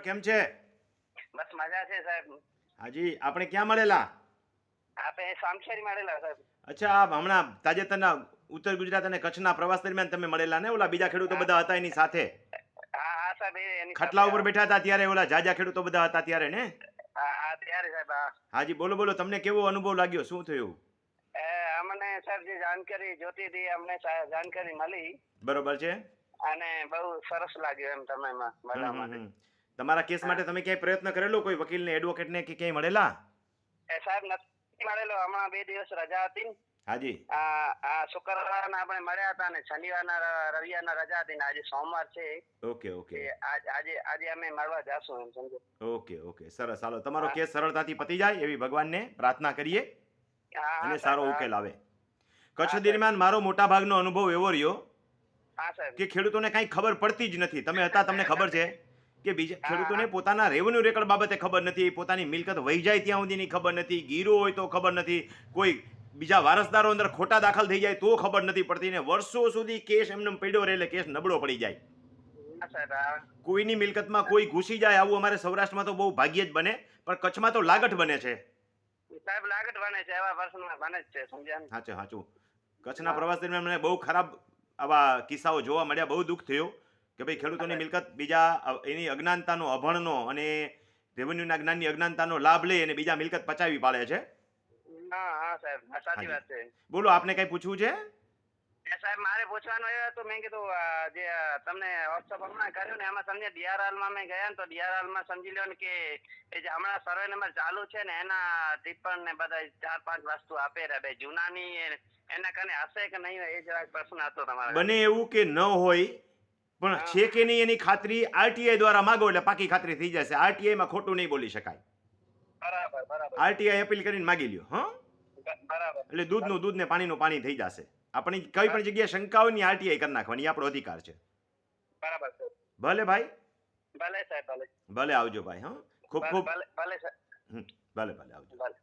કેમ છે? બસ મજા છે સાહેબ. હાજી આપણે ક્યાં મળેલા? આપણે સામશેરી મળેલા સાહેબ. અચ્છા હમણાં તાજેતરના ઉત્તર ગુજરાત અને કચ્છના પ્રવાસ દરમિયાન તમે મળેલા ને ઓલા બીજા ખેડૂતો બધા હતા એની સાથે? હા હા સાહેબ એની ખાટલા ઉપર બેઠા હતા ત્યારે ઓલા જાજા ખેડૂતો બધા હતા ત્યારે ને? હાજી બોલો બોલો તમને કેવો અનુભવ લાગ્યો? શું થયું? એ અમને સાહેબ જે જાણકારી જોતી હતી અમને જાણકારી મળી. બરોબર છે. અને બહુ સરસ લાગ્યું એમ તમે માં તમારા કેસ માટે તમે ક્યાંય પ્રયત્ન કરેલો? કોઈ વકીલને એડવોકેટને કે ક્યાંય મળેલા? એ સાહેબ નથી મળેલો. હમણાં બે દિવસ રજા હતી. હાજી. આ શુક્રવારના આપણે મળ્યા હતા ને શનિવારના રવિવારના રજા હતી ને આજે સોમવાર છે. Okay okay. આજે આજે અમે મળવા જાશું એમ સમજો. Okay okay. સરસ. હાલો તમારો કેસ સરળતાથી પતી જાય એવી ભગવાનને પ્રાર્થના કરીએ. અને સારો ઉકેલ આવે. કચ્છ દરમિયાન મારો મોટા ભાગનો અનુભવ એવો રહ્યો હા સાહેબ. કે ખેડૂતોને કાંઈ ખબર પડતી જ નથી. તમે હતા તમને ખબર છે? કે બીજા ખેડૂતોને પોતાના રેવન્યુ રેકર્ડ બાબતે ખબર નથી પોતાની મિલકત વહી જાય ત્યાં સુધીની ખબર નથી ગીરો હોય તો ખબર નથી કોઈ બીજા વારસદારો અંદર ખોટા દાખલ થઈ જાય તો ખબર નથી પડતી ને વર્ષો સુધી કેસ એમને પડ્યો રહે એટલે કેસ નબળો પડી જાય. કોઈની મિલકતમાં કોઈ ઘૂસી જાય આવું અમારે સૌરાષ્ટ્રમાં તો બહુ ભાગ્ય જ બને પણ કચ્છમાં તો લાગટ બને છે. સાહેબ લાગત બને છે એવા વર્ષમાં બને જ છે સમજ્યા સાચું સાચું. કચ્છના પ્રવાસ દરમિયાન મને બહુ ખરાબ આવા કિસ્સાઓ જોવા મળ્યા બહુ દુઃખ થયું. કે ભાઈ ખેડૂતોની મિલકત બીજા એની અજ્ઞાનતાનો અભણનો અને રેવન્યુના જ્ઞાનની અજ્ઞાનતાનો લાભ લે અને બીજા મિલકત પચાવી પાડે છે? હા હા સાહેબ. સાચી વાત છે. બોલો આપને કઈ પૂછવું છે? સાહેબ મારે પૂછવાનું એ હતું મેં કીધું જે તમને વોટ્સઅપ હમણાં કર્યું ને એમાં સમજે DRL માં મેં ગયા ને તો ડીઆરઆલમાં સમજી લો ને કે એ જે હમણાં સર્વે નંબર ચાલુ છે ને એના ટિપ્પણ ને બધા ચાર પાંચ વસ્તુ આપે રહ્યા. બે જૂનાની એના કારણે હશે કે નહીં એ જરાક પ્રશ્ન હતો તમારે. બને એવું કે ન હોય પણ છે કે નહીં એની ખાતરી આરટીઆઈ દ્વારા માગો એટલે પાકી ખાતરી થઈ જશે. આરટીઆઈ માં ખોટું નહીં બોલી શકાય. બરાબર બરાબર. આરટીઆઈ અપીલ કરીને માગી લ્યો હા? બરાબર. એટલે દૂધનું દૂધ ને પાણીનું પાણી થઈ જશે. આપણી કઈ પણ જગ્યાએ શંકા હોય ને આરટીઆઈ કરી નાખવાની આપણો અધિકાર છે. બરાબર ભલે ભાઈ. ભલે સાહેબ ભલે. ભલે આવજો ભાઈ હા? ખૂબ ખૂબ ભલે ભલે ભલે ભલે આવજો. ભલે.